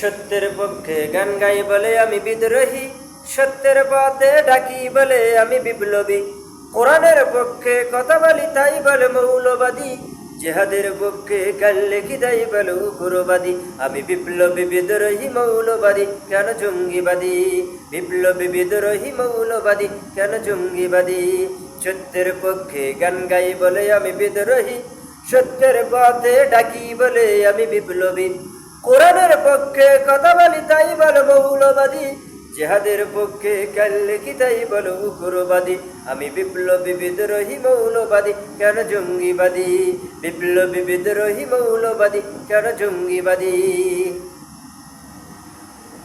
সত্যের পক্ষে গান গাই বলে আমি বিদ্রোহী, সত্যের পথে ডাকি বলে আমি বিপ্লবী। কোরআনের পক্ষে কথা বলি তাই বলে মৌলবাদী, জেহাদের পক্ষে কাল লেখি তাই বলে উগ্রবাদী আমি বিপ্লবী বিদ্রোহী মৌলবাদী, কেন জঙ্গিবাদী? বিপ্লবী বিদ্রোহী মৌলবাদী, কেন জঙ্গিবাদী? সত্যের পক্ষে গান গাই বলে আমি বিদ্রোহী, সত্যের পথে ডাকি বলে আমি বিপ্লবী। কোরআনের পক্ষে কথা বলি, তাই বলো মৌলবাদী জেহাদের পক্ষে কাল্লে কি তাই বলো উগ্রবাদী। আমি বিপ্লবী বিদ্রোহী মৌলবাদী, কেন জঙ্গিবাদী? বিপ্লবী বিদ্রোহী মৌলবাদী, কেন জঙ্গিবাদী?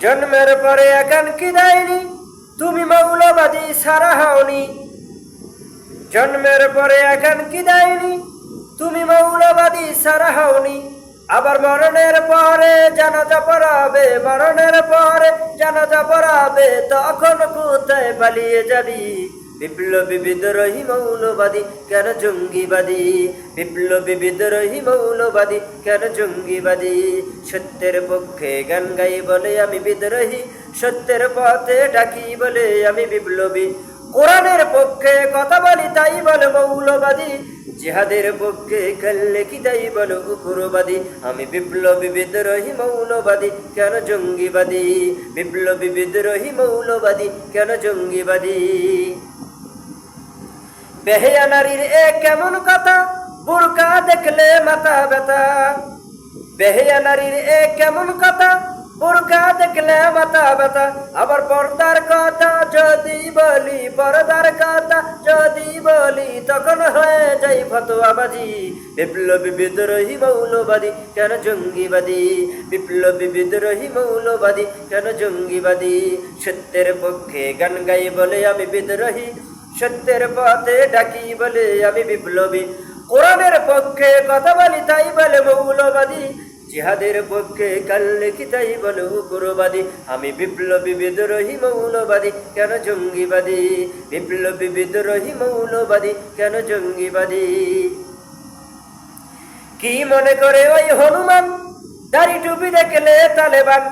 জন্মের পরে এখন কি দেয়নি? তুমি মৌলবাদী, সারা হওনি। জন্মের পরে এখন কি দেয়নি? তুমি মৌলবাদী, সারা হওনি। আবার মরণের পরে জানাজা পড়াবে মরণের পরে জানাজা পড়াবে তখন কোথায় পালিয়ে যাবি? বিপ্লবী বিদ্রোহী মৌলবাদী, কেন জঙ্গিবাদী? বিপ্লবী বিদ্রোহী মৌলবাদী, কেন জঙ্গিবাদী? সত্যের পক্ষে গান গাই বলে আমি বিদ্রোহী, সত্যের পথে ডাকি বলে আমি বিপ্লবী। কোরআনের পক্ষে কথা বলি তাই বলে মৌলবাদী জিহাদের পক্ষে কাল্লে কি তাই বলো উগ্রবাদী আমি বিপ্লবী বিদ্রোহী মৌলবাদী, কেন জঙ্গিবাদী? বিপ্লবী বিদ্রোহী মৌলবাদী, কেন জঙ্গিবাদী? বেহেয়া নারীর এ কেমন কথা? বুড়কা দেখলে মাথা ব্যথা। বেহেয়া নারীর এ কেমন কথা? বুড়কা দেখলে মাথা ব্যথা। আবার পর্দার কথা যদি বলি, পর্দার কথা ফতোয়াবাজি বিপ্লবী বিদ্রোহী মৌলবাদী, কেন জঙ্গিবাদী? বিপ্লবী বিদ্রোহী মৌলবাদী, কেন জঙ্গিবাদী? সত্যের পক্ষে গান গাই বলে আমি বিদ্রোহী, সত্যের পথে ডাকি বলে আমি বিপ্লবী। কোরআনের পক্ষে কথা বলি তাই বলে মৌলবাদী জিহাদের পক্ষে কাল্লে কি তাই বলে উগ্রবাদী আমি বিপ্লবী বিদ্রোহী মৌলবাদী, কেন জঙ্গিবাদী? বিপ্লবী বিদ্রোহী মৌলবাদী, কেন জঙ্গিবাদী? কি মনে করে ওই হনুমান? দাড়ি টুপি দেখলে তালেবান।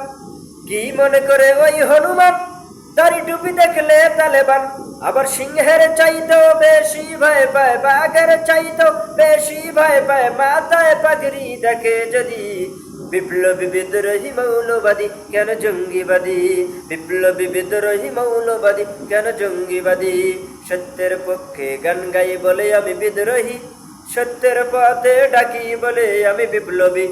কি মনে করে ওই হনুমান? দাড়ি টুপি দেখলে তালেবান। আবার সিংহের চাইতো বেশি ভয় পায়, বাঘের চাইতো বেশি ভয় পায়। মাথায় পাগড়ি দেখে যদি বিপ্লবী বিদ্রোহী মৌলবাদী, কেন জঙ্গিবাদী? বিপ্লবী বিদ্রোহী মৌলবাদী, কেন জঙ্গিবাদী? সত্যের পক্ষে গান গাই বলে আমি বিদ্রোহী, সত্যের পথে ডাকি বলে আমি বিপ্লবী।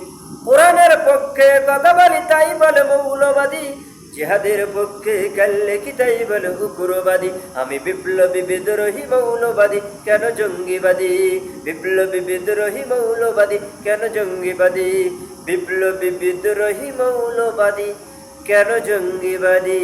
কোরআনের পক্ষে কথা বলি, তাই বলে মৌলবাদী। জিহাদের পক্ষে কাল্লে কি তাই বল উগ্রবাদী? আমি বিপ্লবী বিদ্রোহী মৌলবাদী, কেন জঙ্গিবাদী? বিপ্লবী বিদ্রোহী মৌলবাদী, কেন জঙ্গিবাদী? বিপ্লবী বিদ্রোহী মৌলবাদী, কেন জঙ্গিবাদী?